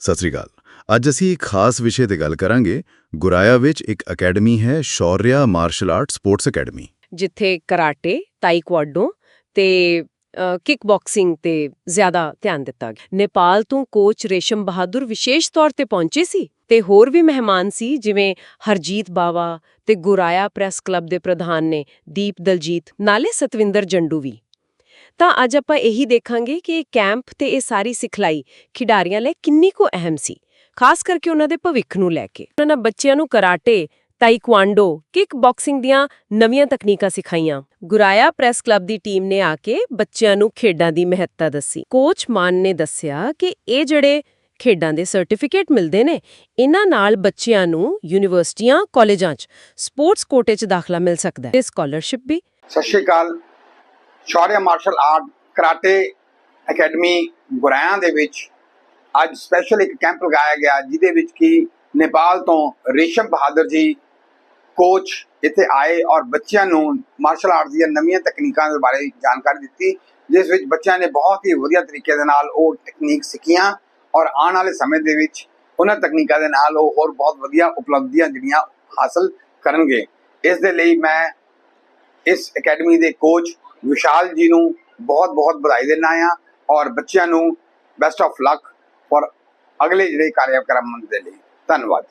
ਸਤਿ ਸ੍ਰੀ ਅਕਾਲ। ਅੱਜ ਅਸੀਂ ਇੱਕ ਖਾਸ ਵਿਸ਼ੇ ਤੇ ਗੱਲ ਕਰਾਂਗੇ। ਗੁਰਾਇਆ ਵਿੱਚ ਇੱਕ ਅਕੈਡਮੀ ਹੈ Shaurya martial art sports academy. ਜਿੱਥੇ ਕਰਾਟੇ, ਤਾਈਕਵਾਡੋ ਤੇ ਕਿਕਬਾਕਸਿੰਗ ਤੇ ਜ਼ਿਆਦਾ ਧਿਆਨ ਦਿੱਤਾ ਗਿਆ। ਨੇਪਾਲ ਤੋਂ ਕੋਚ ਰੇਸ਼ਮ ਬਹਾਦਰ ਵਿਸ਼ੇਸ਼ ਤੌਰ ਤੇ ਪਹੁੰਚੇ ਸੀ ਤੇ ਹੋਰ ਵੀ ਮਹਿਮਾਨ ਸੀ, ਜਿਵੇਂ ਹਰਜੀਤ ਬਾਵਾ ਤੇ ਗੁਰਾਇਆ ਪ੍ਰੈਸ ਕਲੱਬ ਦੇ ਪ੍ਰਧਾਨ ਨੇ ਦੀਪ ਦਲਜੀਤ, ਨਾਲੇ ਸਤਵਿੰਦਰ ਜੰਡੂ ਵੀ। ਤਾਂ ਅੱਜ ਆਪਾਂ ਇਹੀ ਦੇਖਾਂਗੇ ਕਿ ਇਹ ਕੈਂਪ ਤੇ ਇਹ ਸਾਰੀ ਸਿਖਲਾਈ ਖਿਡਾਰੀਆਂ ਲਈ ਕਿੰਨੀ ਕੁ ਅਹਿਮ ਸੀ, ਖਾਸ ਕਰਕੇ ਉਹਨਾਂ ਦੇ ਭਵਿੱਖ ਨੂੰ ਲੈ ਕੇ। ਉਹਨਾਂ ਨੇ ਬੱਚਿਆਂ ਨੂੰ ਕਰਾਟੇ, ਤਾਈਕਵਾਂਡੋ ਕਿਕ ਬਾਕਸਿੰਗ ਦੀਆਂ ਨਵੀਆਂ ਤਕਨੀਕਾਂ ਸਿਖਾਈਆਂ। ਗੁਰਾਇਆ ਪ੍ਰੈਸ ਕਲੱਬ ਦੀ ਟੀਮ ਨੇ ਆ ਕੇ ਬੱਚਿਆਂ ਨੂੰ ਖੇਡਾਂ ਦੀ ਮਹੱਤਤਾ ਦੱਸੀ। ਕੋਚ ਮਾਨ ਨੇ ਦੱਸਿਆ ਕਿ ਇਹ ਜਿਹੜੇ ਖੇਡਾਂ ਦੇ ਸਰਟੀਫਿਕੇਟ ਮਿਲਦੇ ਨੇ, ਇਹਨਾਂ ਨਾਲ ਬੱਚਿਆਂ ਨੂੰ ਯੂਨੀਵਰਸਿਟੀਆਂ, ਕਾਲਜਾਂ 'ਚ ਸਪੋਰਟਸ ਕੋਟੇ 'ਚ ਦਾਖਲਾ ਮਿਲ ਸਕਦਾ ਹੈ। ਤੇ ਸਕਾਲਰਸ਼ਿਪ ਵੀ ਸਤਿ ਸ਼੍ਰੀ ਅਕਾਲ। Shaurya martial art karate academy ਗੁਰਾਇਆਂ ਦੇ ਵਿੱਚ ਅੱਜ ਸਪੈਸ਼ਲ ਇੱਕ ਕੈਂਪ ਲਗਾਇਆ ਗਿਆ, ਜਿਹਦੇ ਵਿੱਚ ਕਿ ਨੇਪਾਲ ਤੋਂ ਰੇਸ਼ਮ ਬਹਾਦਰ ਜੀ ਕੋਚ ਇੱਥੇ ਆਏ ਔਰ ਬੱਚਿਆਂ ਨੂੰ ਮਾਰਸ਼ਲ ਆਰਟ ਦੀਆਂ ਨਵੀਆਂ ਤਕਨੀਕਾਂ ਦੇ ਬਾਰੇ ਜਾਣਕਾਰੀ ਦਿੱਤੀ, ਜਿਸ ਵਿੱਚ ਬੱਚਿਆਂ ਨੇ ਬਹੁਤ ਹੀ ਵਧੀਆ ਤਰੀਕੇ ਦੇ ਨਾਲ ਉਹ ਟੈਕਨੀਕ ਸਿੱਖੀਆਂ ਔਰ ਆਉਣ ਵਾਲੇ ਸਮੇਂ ਦੇ ਵਿੱਚ ਉਹਨਾਂ ਤਕਨੀਕਾਂ ਦੇ ਨਾਲ ਉਹ ਹੋਰ ਬਹੁਤ ਵਧੀਆ ਉਪਲਬਧੀਆਂ ਜਿਹੜੀਆਂ ਹਾਸਲ ਕਰਨਗੇ। ਇਸ ਦੇ ਲਈ ਮੈਂ ਇਸ ਅਕੈਡਮੀ ਦੇ ਕੋਚ ਵਿਸ਼ਾਲ ਜੀ ਨੂੰ ਬਹੁਤ ਬਹੁਤ ਵਧਾਈ ਦਿੰਦਾ ਆ ਔਰ ਬੱਚਿਆਂ ਨੂੰ ਬੈਸਟ ਆਫ ਲੱਕ ਔਰ ਅਗਲੇ ਜਿਹੜੇ ਕਾਰਜਕ੍ਰਮ ਦੇ ਲਈ ਧੰਨਵਾਦ।